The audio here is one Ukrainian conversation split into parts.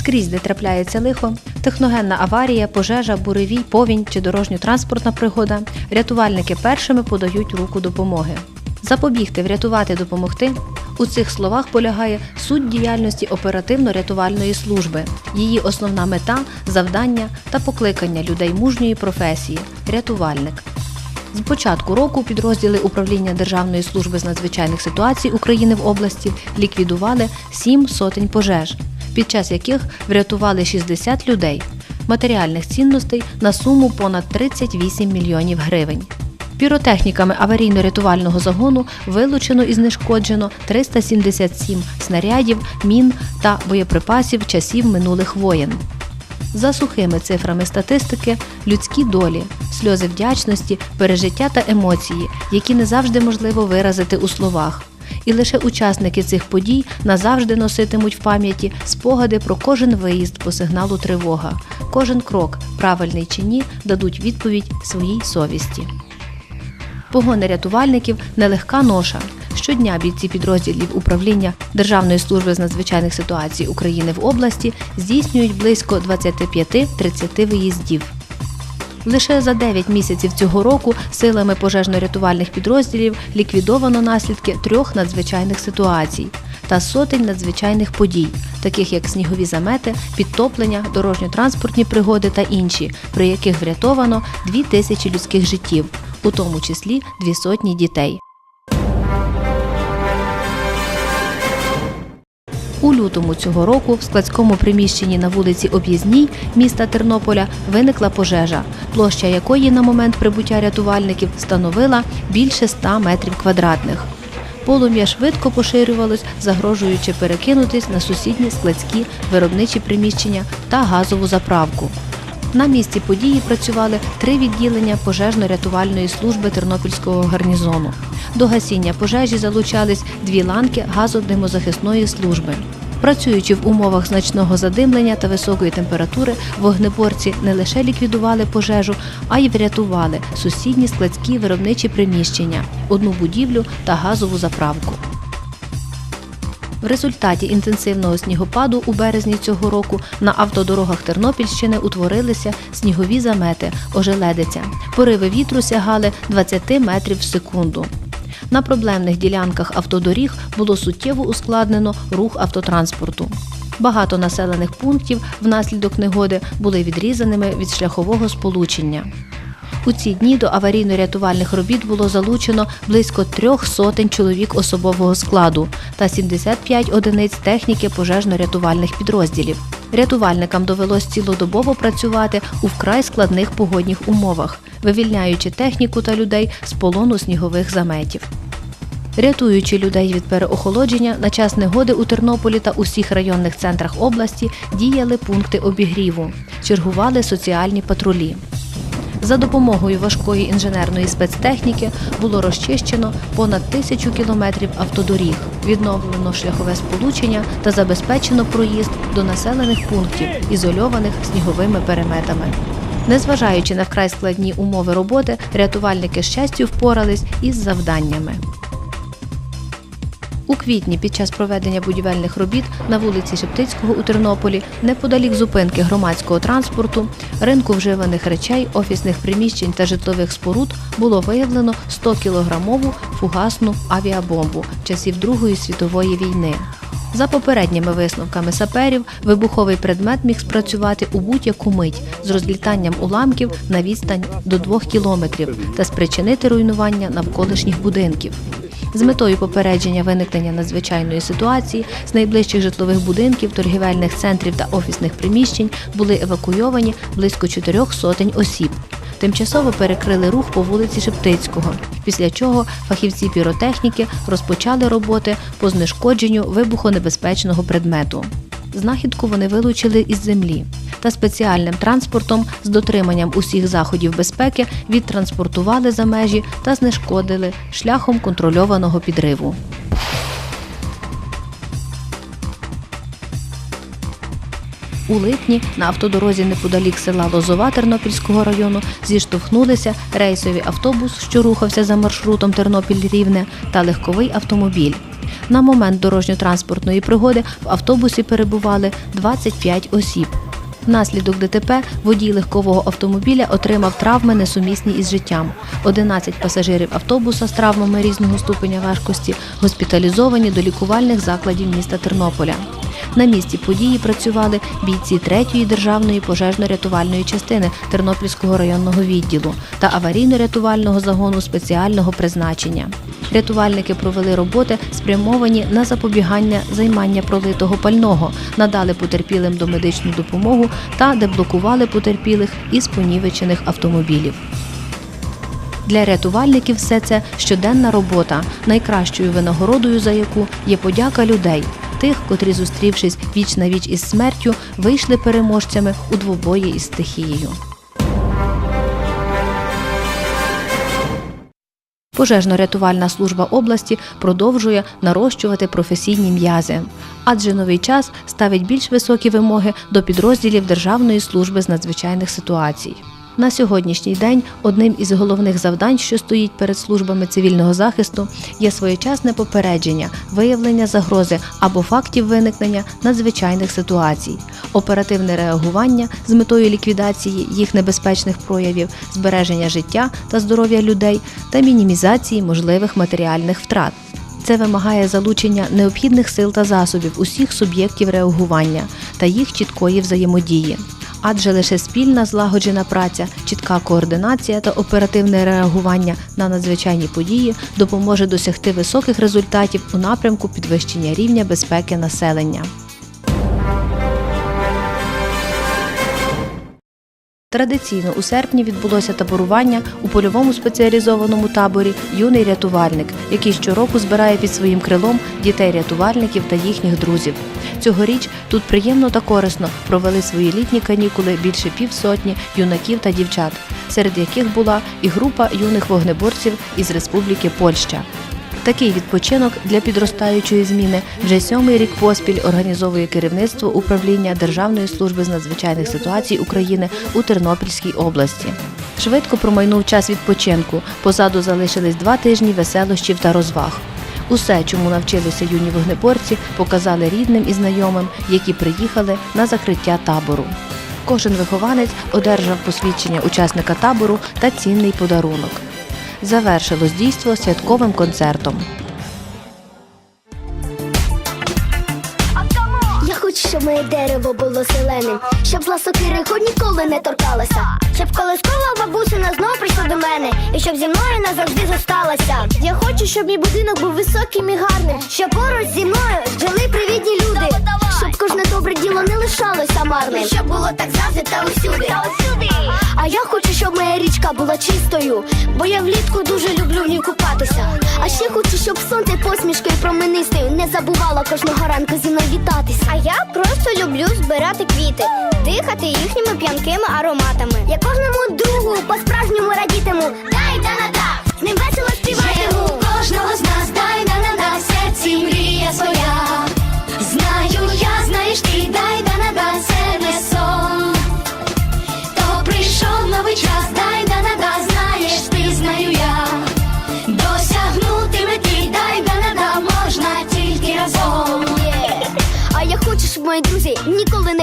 Скрізь, де трапляється лихо, техногенна аварія, пожежа, буревій, повінь чи дорожньо-транспортна пригода, рятувальники першими подають руку допомоги. Запобігти, врятувати, допомогти. У цих словах полягає суть діяльності оперативно-рятувальної служби, її основна мета, завдання та покликання людей мужньої професії рятувальник. З початку року підрозділи управління Державної служби з надзвичайних ситуацій України в області ліквідували сім сотень пожеж, під час яких врятували 60 людей, матеріальних цінностей на суму понад 38 мільйонів гривень. Піротехніками аварійно-рятувального загону вилучено і знешкоджено 377 снарядів, мін та боєприпасів часів минулих воєн. За сухими цифрами статистики, людські долі, сльози вдячності, пережиття та емоції, які не завжди можливо виразити у словах. І лише учасники цих подій назавжди носитимуть в пам'яті спогади про кожен виїзд по сигналу тривога, кожен крок, правильний чи ні, дадуть відповідь своїй совісті. Погони рятувальників нелегка ноша. Щодня бійці підрозділів управління Державної служби з надзвичайних ситуацій України в області здійснюють близько 25-30 виїздів. Лише за 9 місяців цього року силами пожежно-рятувальних підрозділів ліквідовано наслідки трьох надзвичайних ситуацій та сотень надзвичайних подій, таких як снігові замети, підтоплення, дорожньо-транспортні пригоди та інші, при яких врятовано 2 тисячі людських життів, у тому числі дві сотні дітей. У лютому цього року в складському приміщенні на вулиці Об'їзній міста Тернополя виникла пожежа, площа якої на момент прибуття рятувальників становила більше 100 метрів квадратних. Полум'я швидко поширювалось, загрожуючи перекинутись на сусідні складські виробничі приміщення та газову заправку. На місці події працювали три відділення пожежно-рятувальної служби Тернопільського гарнізону. До гасіння пожежі залучались дві ланки газодимозахисної служби. Працюючи в умовах значного задимлення та високої температури, вогнеборці не лише ліквідували пожежу, а й врятували сусідні складські виробничі приміщення, одну будівлю та газову заправку. В результаті інтенсивного снігопаду у березні цього року на автодорогах Тернопільщини утворилися снігові замети, ожеледиця. Пориви вітру сягали 20 метрів в секунду. На проблемних ділянках автодоріг було суттєво ускладнено рух автотранспорту. Багато населених пунктів внаслідок негоди були відрізаними від шляхового сполучення. У ці дні до аварійно-рятувальних робіт було залучено близько трьох сотень чоловік особового складу та 75 одиниць техніки пожежно-рятувальних підрозділів. Рятувальникам довелось цілодобово працювати у вкрай складних погодних умовах, вивільняючи техніку та людей з полону снігових заметів. Рятуючи людей від переохолодження, на час негоди у Тернополі та усіх районних центрах області діяли пункти обігріву, чергували соціальні патрулі. За допомогою важкої інженерної спецтехніки було розчищено понад тисячу кілометрів автодоріг, відновлено шляхове сполучення та забезпечено проїзд до населених пунктів, ізольованих сніговими переметами. Незважаючи на вкрай складні умови роботи, рятувальники з щастю впорались із завданнями. У квітні під час проведення будівельних робіт на вулиці Шептицького у Тернополі, неподалік зупинки громадського транспорту, ринку вживаних речей, офісних приміщень та житлових споруд було виявлено 100-кілограмову фугасну авіабомбу часів Другої світової війни. За попередніми висновками саперів, вибуховий предмет міг спрацювати у будь-яку мить з розлітанням уламків на відстань до 2 кілометрів та спричинити руйнування навколишніх будинків. З метою попередження виникнення надзвичайної ситуації з найближчих житлових будинків, торгівельних центрів та офісних приміщень були евакуйовані близько чотирьох сотень осіб. Тимчасово перекрили рух по вулиці Шептицького, після чого фахівці піротехніки розпочали роботи по знешкодженню вибухонебезпечного предмету. Знахідку вони вилучили із землі та спеціальним транспортом з дотриманням усіх заходів безпеки відтранспортували за межі та знешкодили шляхом контрольованого підриву. У липні на автодорозі неподалік села Лозова Тернопільського району зіштовхнулися рейсовий автобус, що рухався за маршрутом Тернопіль-Рівне, та легковий автомобіль. На момент дорожньо-транспортної пригоди в автобусі перебували 25 осіб. Внаслідок ДТП водій легкового автомобіля отримав травми несумісні із життям. 11 пасажирів автобуса з травмами різного ступеня важкості госпіталізовані до лікувальних закладів міста Тернополя. На місці події працювали бійці 3-ї державної пожежно-рятувальної частини Тернопільського районного відділу та аварійно-рятувального загону спеціального призначення. Рятувальники провели роботи, спрямовані на запобігання займання пролитого пального, надали потерпілим домедичну допомогу та деблокували потерпілих із понівечених автомобілів. Для рятувальників все це щоденна робота, найкращою винагородою за яку є подяка людей, тих, котрі, зустрівшись віч на віч із смертю, вийшли переможцями у двобої із стихією. Пожежно-рятувальна служба області продовжує нарощувати професійні м'язи, адже новий час ставить більш високі вимоги до підрозділів Державної служби з надзвичайних ситуацій. На сьогоднішній день одним із головних завдань, що стоїть перед службами цивільного захисту, є своєчасне попередження, виявлення загрози або фактів виникнення надзвичайних ситуацій, оперативне реагування з метою ліквідації їх небезпечних проявів, збереження життя та здоров'я людей та мінімізації можливих матеріальних втрат. Це вимагає залучення необхідних сил та засобів усіх суб'єктів реагування та їх чіткої взаємодії. Адже лише спільна злагоджена праця, чітка координація та оперативне реагування на надзвичайні події допоможе досягти високих результатів у напрямку підвищення рівня безпеки населення. Традиційно у серпні відбулося таборування у польовому спеціалізованому таборі Юний рятувальник, який щороку збирає під своїм крилом дітей-рятувальників та їхніх друзів. Цьогоріч тут приємно та корисно провели свої літні канікули більше півсотні юнаків та дівчат, серед яких була і група юних вогнеборців із Республіки Польща. Такий відпочинок для підростаючої зміни вже сьомий рік поспіль організовує керівництво управління Державної служби з надзвичайних ситуацій України у Тернопільській області. Швидко промайнув час відпочинку. Позаду залишились два тижні веселощів та розваг. Усе, чому навчилися юні вогнеборці, показали рідним і знайомим, які приїхали на закриття табору. Кожен вихованець одержав посвідчення учасника табору та цінний подарунок. Завершилось дійство святковим концертом. Я хочу, щоб моє дерево було зеленим, щоб зла сокири ніколи не торкалася. Щоб колискова бабусина знов прийшла до мене, і щоб зі мною назавжди зосталася. Я хочу, щоб мій будинок був високим і гарним, щоб поруч зі мною жили привітні люди, щоб кожне добре діло не лишалося марним. Щоб було так завжди та усюди. А я хочу, річка була чистою, бо я влітку дуже люблю в ній купатися. А ще хочу, щоб сонце посмішкою променистою не забувало кожного ранку зі мною вітатися. А я просто люблю збирати квіти, дихати їхніми п'янкими ароматами. Я кожному другу по-справжньому радітиму. Дай да на да, з ним весело співатиму. кожного з нас дай да на да, серці мрія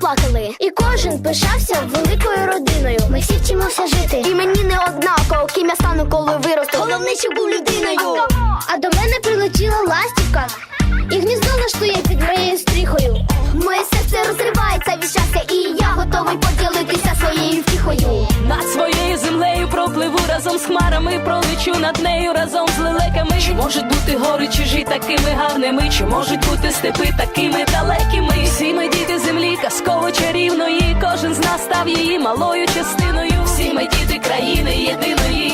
плакали. І кожен пишався великою родиною. Ми всі вчимося жити. І мені не однаково, ким я стану, коли виросту. Головне, щоб був людиною. А до мене прилетіла ластівка. І гніздо лаштує разом з хмарами пролечу над нею разом з лелеками. Чи можуть бути гори чужі такими гарними? Чи можуть бути степи такими далекими? Всі ми діти землі, казково чарівної. Кожен з нас став її малою частиною. Всі ми діти країни єдиної.